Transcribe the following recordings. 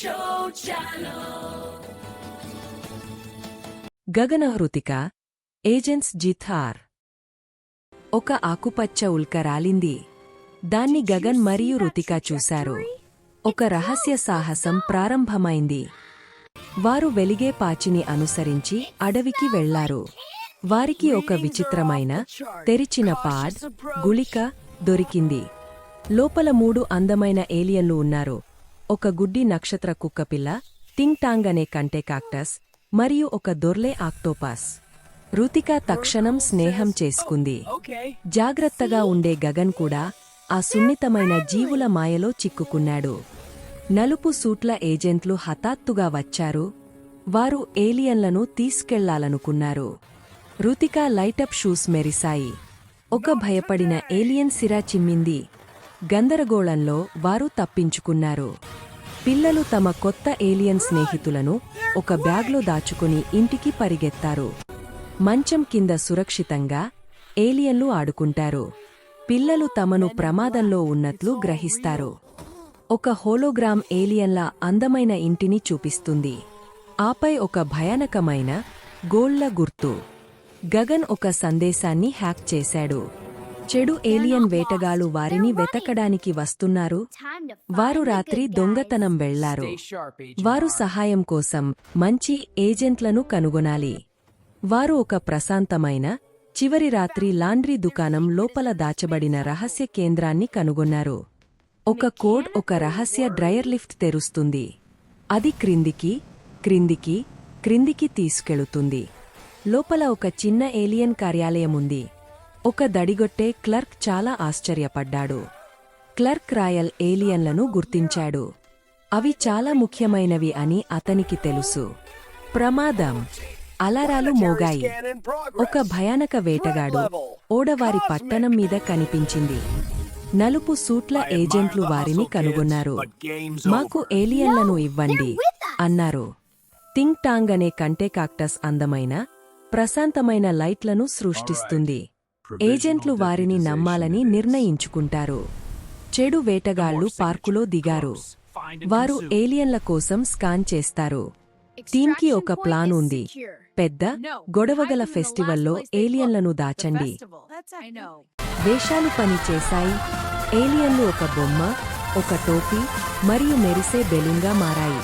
Show Channel. గగన Hrithika agents జిథార్ ఒక ఆకుపచ్చ ఉల్క రాలింది. దాన్ని గగన్ మరియు రుతిక చూశారు. ఒక రహస్య సాహసం ప్రారంభమైంది. వారు వెలిగే పాచిని అనుసరించి అడవికి వెళ్ళారు. వారికి ఒక విచిత్రమైన తెరిచిన పాడ్ గుళిక దొరికింది. లోపల మూడు అందమైన ఏలియన్లు ఉన్నారు. ఒక గుడ్డి నక్షత్ర కుక్కపిల్ల టింగ్ టాంగ్ అనే కంటే కాక్టస్ మరియు ఒక దొర్లే ఆక్టోపాస్. రుతిక తక్షణం స్నేహం చేసుకుంది. జాగ్రత్తగా ఉండే గగన్ కూడా ఆ సున్నితమైన జీవుల మాయలో చిక్కుకున్నాడు. నలుపు సూట్ల ఏజెంట్లు హఠాత్తుగా వచ్చారు. వారు ఏలియన్లను తీసుకెళ్ళాలనుకున్నారు. రుతిక లైటప్ షూస్ మెరిశాయి. ఒక భయపడిన ఏలియన్ సిరా చిమ్మింది. గందరగోళంలో వారు తప్పించుకున్నారు. పిల్లలు తమ కొత్త ఏలియన్ స్నేహితులను ఒక బ్యాగ్లో దాచుకుని ఇంటికి పరిగెత్తారు. మంచం కింద సురక్షితంగా ఏలియన్లు ఆడుకుంటారు. పిల్లలు తమను ప్రమాదంలో ఉన్నట్లు గ్రహిస్తారు. ఒక హోలోగ్రామ్ ఏలియన్ల అందమైన ఇంటిని చూపిస్తుంది. ఆపై ఒక భయానకమైన గోళ్ళ గుర్తు. గగన్ ఒక సందేశాన్ని హ్యాక్ చేశాడు. చెడు ఏలియన్ వేటగాళ్ళు వారిని వెతకడానికి వస్తున్నారు. వారు రాత్రి దొంగతనం వెళ్ళారు. వారు సహాయం కోసం మంచి ఏజెంట్లను కనుగొనాలి. వారు ఒక ప్రశాంతమైన చివరి రాత్రి లాండ్రీ దుకాణం లోపల దాచబడిన రహస్య కేంద్రాన్ని కనుగొన్నారు. ఒక కోడ్ ఒక రహస్య డ్రయర్ లిఫ్ట్ తెరుస్తుంది. అది క్రిందికి క్రిందికి క్రిందికి తీసుకెళుతుంది. లోపల ఒక చిన్న ఏలియన్ కార్యాలయం ఉంది. ఒక దడిగొట్టే క్లర్క్ చాలా ఆశ్చర్యపడ్డాడు. క్లర్క్ రాయల్ ఏలియన్లను గుర్తించాడు. అవి చాలా ముఖ్యమైనవి అని అతనికి తెలుసు. ప్రమాదం. అలారాలు మోగాయి. ఒక భయానక వేటగాడు ఓడవారి పట్టణం మీద కనిపించింది. నలుపు సూట్ల ఏజెంట్లు వారిని కనుగొన్నారు. మాకు ఏలియన్లను ఇవ్వండి అన్నారు. టింగ్ టాంగ్ అనే కంటే కాక్టస్ అందమైన ప్రశాంతమైన లైట్లను సృష్టిస్తుంది. ఏజెంట్లు వారిని నమ్మాలని నిర్ణయించుకుంటారు. చెడు వేటగాళ్ళు పార్కులో దిగారు. వారు ఏలియన్ల కోసం స్కాన్ చేస్తారు. టీమ్కి ఒక ప్లాన్ ఉంది. పెద్ద గొడవగల ఫెస్టివల్లో ఏలియన్లను దాచండి. వేషాలు పని చేశాయి. ఏలియన్లు ఒక బొమ్మ ఒక టోపీ మరియు మెరిసే బెలూన్గా మారాయి.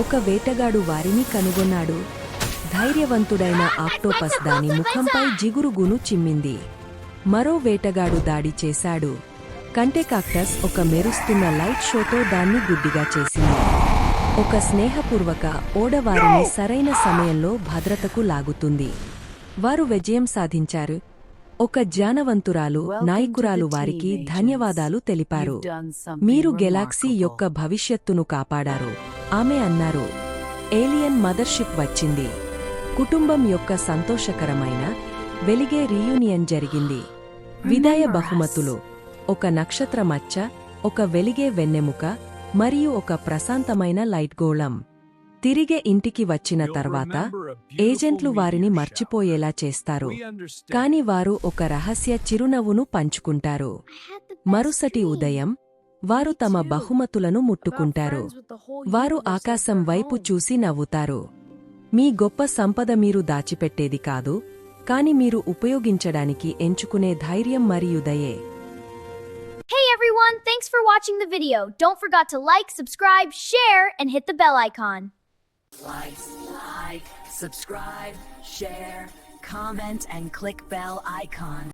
ఒక వేటగాడు వారిని కనుగొన్నాడు. ధైర్యవంతుడైన ఆక్టోపస్ దాని ముఖంపై జిగురుగును చిమ్మింది. మరో వేటగాడు దాడి చేశాడు. కంటే కాక్టస్ ఒక మెరుస్తున్న లైట్ షోతో దాన్ని గుడ్డిగా చేసింది. ఒక స్నేహపూర్వక ఓడ వారిని సరైన సమయంలో భద్రతకు లాగుతుంది. వారు విజయం సాధించారు. ఒక జ్ఞానవంతురాలు నాయకురాలు వారికి ధన్యవాదాలు తెలిపారు. మీరు గెలాక్సీ యొక్క భవిష్యత్తును కాపాడారు. ఆమె అన్నారు ఏలియన్ మదర్షిప్ వచ్చింది. కుటుంబం యొక్క సంతోషకరమైన వెలిగే రీయూనియన్ జరిగింది. విదాయ బహుమతులు ఒక నక్షత్ర మచ్చ ఒక వెలిగే వెన్నెముక మరియు ఒక ప్రశాంతమైన లైట్ గోళం. తిరిగే ఇంటికి వచ్చిన తర్వాత ఏజెంట్లు వారిని మర్చిపోయేలా చేస్తారు. కాని వారు ఒక రహస్య చిరునవ్వును పంచుకుంటారు. మరుసటి ఉదయం వారు తమ బహుమతులను ముట్టుకుంటారు. వారు ఆకాశం వైపు చూసి నవ్వుతారు. మీ గొప్ప సంపద మీరు దాచిపెట్టేది కాదు కాని మీరు ఉపయోగించడానికి ఎంచుకునే ధైర్యం మరియు దయే Hey everyone, thanks for watching the video. Don't forget to like, subscribe, share, and hit the bell icon. Like, like, subscribe, share, comment, and click bell icon.